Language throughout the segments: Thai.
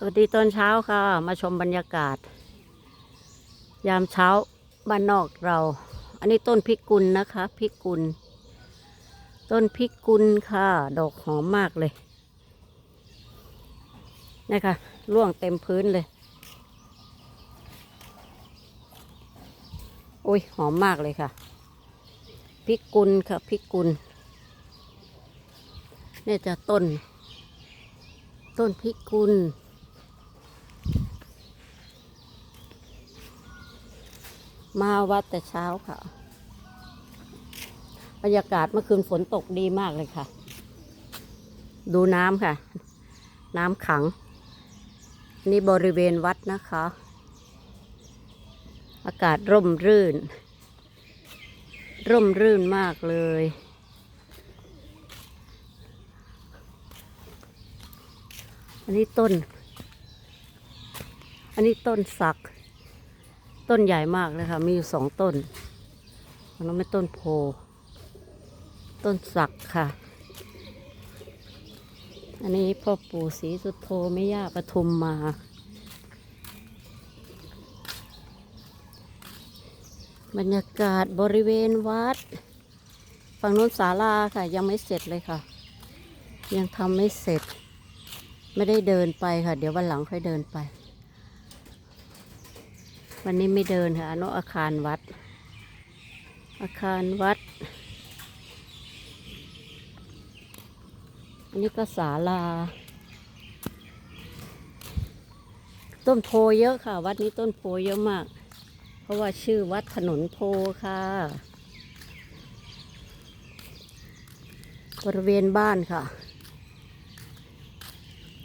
สวัสดีตอนเช้าค่ะ มาชมบรรยากาศ ยามเช้าบ้านนอกเรา อันนี้ต้นพิกุลนะคะพิกุล ต้นพิกุลค่ะ ดอกหอมมากเลยนะคะร่วงเต็มพื้นเลย โอ้ยหอมมากเลยค่ะพิกุลค่ะพิกุลเนี่ยจะต้น ต้นพิกุล มาวัดแต่เช้าค่ะ บรรยากาศเมื่อคืนฝนตกดีมากเลยค่ะ ดูน้ำค่ะ น้ำขัง นี่บริเวณวัดนะคะ อากาศร่มรื่น ร่มรื่นมากเลยอันนี้ต้น อันนี้ต้นสัก ต้นใหญ่มากเลยค่ะ มีอยู่สองต้นอันนั้นไม่ต้นโพ ต้นสักค่ะ อันนี้พ่อปู่ศรีสุโธแม่ย่าปทุมมาบรรยากาศบริเวณวัด ฝั่งนู้นศาลาค่ะ ยังไม่เสร็จเลยค่ะ ยังทำไม่เสร็จ ไม่ได้เดินไปค่ะ เดี๋ยววันหลังค่อยเดินไป วันนี้ไม่เดินค่ะอนุอาคารวัด อาคารวัด อันนี้ก็ศาลา ต้นโพเยอะค่ะ วัดนี้ต้นโพเยอะมาก เพราะว่าชื่อวัดถนนโพค่ะ บริเวณบ้านค่ะ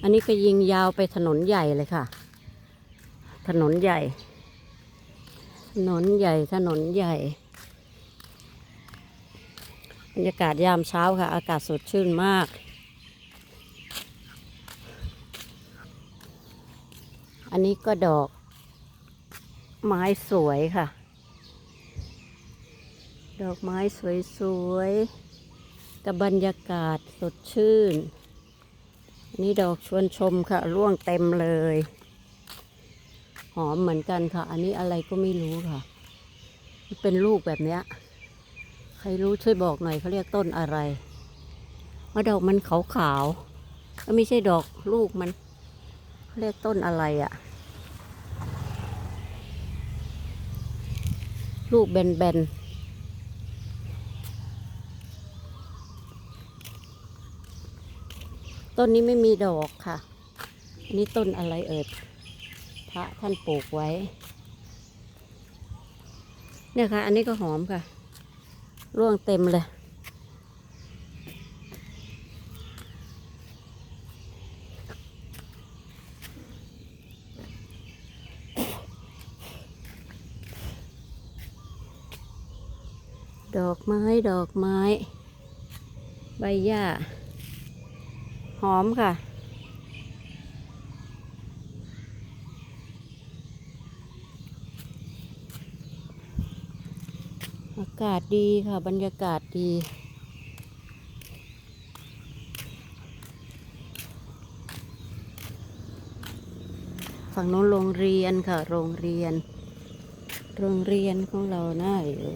อันนี้ก็ยิงยาวไปถนนใหญ่เลยค่ะ ถนนใหญ่ ถนนใหญ่ถนนใหญ่ บรรยากาศยามเช้าค่ะ อากาศสดชื่นมากอันนี้ก็ดอก ไม้สวยค่ะ ดอกไม้สวยๆกับบรรยากาศสดชื่นนนี้ดอกชวนชมค่ะ ร่วงเต็มเลย หอมเหมือนกันค่ะ อันนี้อะไรก็ไม่รู้ค่ะ เป็นลูกแบบเนี้ย ใครรู้ช่วยบอกหน่อยเขาเรียกต้นอะไรว่าดอกมันขาวๆแล้วไม่ใช่ดอกลูกมันเขาเรียกต้นอะไรอะลูกแบนๆต้นนี้ไม่มีดอกค่ะ อันนี้ต้นอะไรเอ่ย พระท่านปลูกไว้ เนี่ยค่ะ อันนี้ก็หอมค่ะ ร่วงเต็มเลย ดอกไม้ ดอกไม้ ใบหญ้า หอมค่ะากาศดีค่ะ บรรยากาศดี ฝั่งโน้นโรงเรียนค่ะ โรงเรียน โรงเรียนของเราน่าอยู่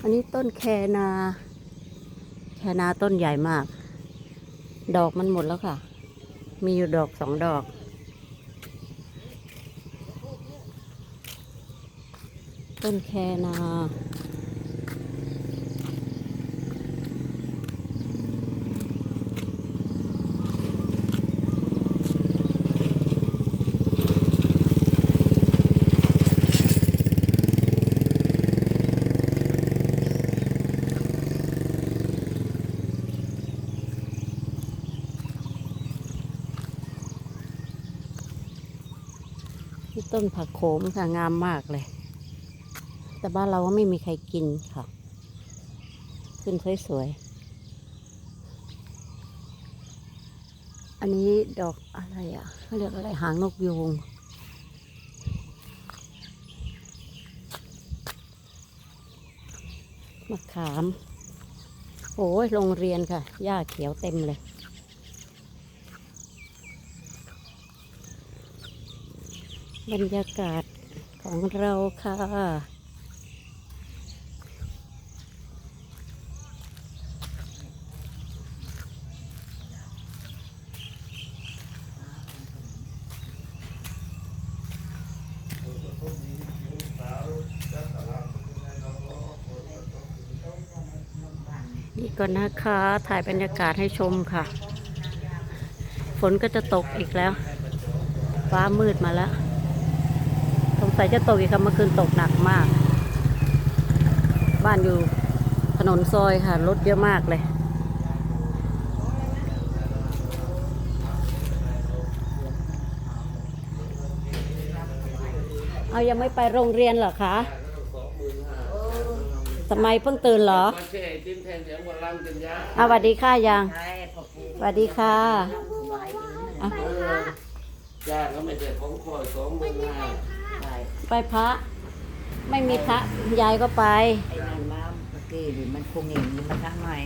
อันนี้ต้นแคนา แคนาต้นใหญ่มาก ดอกมันหมดแล้วค่ะ มีอยู่ดอกสองดอก ต้นแคนาที่ต้นผักโขมค่ะ งามมากเลย แต่บ้านเราก็ไม่มีใครกินค่ะ ขึ้นสวยๆ อันนี้ดอกอะไรอะเขาเรียกอะไรหางนกยูงมะขามโอ้ยโรงเรียนค่ะ หญ้าเขียวเต็มเลยบรรยากาศของเราค่ะ นี่ก่อนนะคะ ถ่ายบรรยากาศให้ชมค่ะ ฝนก็จะตกอีกแล้ว ฟ้ามืดมาแล้วสงสัยจะตกอีกค่ะเมื่อคืนตกหนักมาก บ้านอยู่ถนนซอยค่ะ รถเยอะมากเลยเอายังไม่ไปโรงเรียนเหรอคะ ทำไมเพิ่งตื่นเหรอมาเช่ติ้มแทนเสียงวันลังกันยาอะสวัสดีค่ะยังใช่พอปูสวัสดีค่ะอะเออยาก็ไม่ใช่ของคอยสองหมื่นห้าใช่ไปพระ ไม่มีพระยายก็ไป ไอ้นั่นมาเมื่อกี้หรือมันคงอย่างนี้มาทั้งหน่อย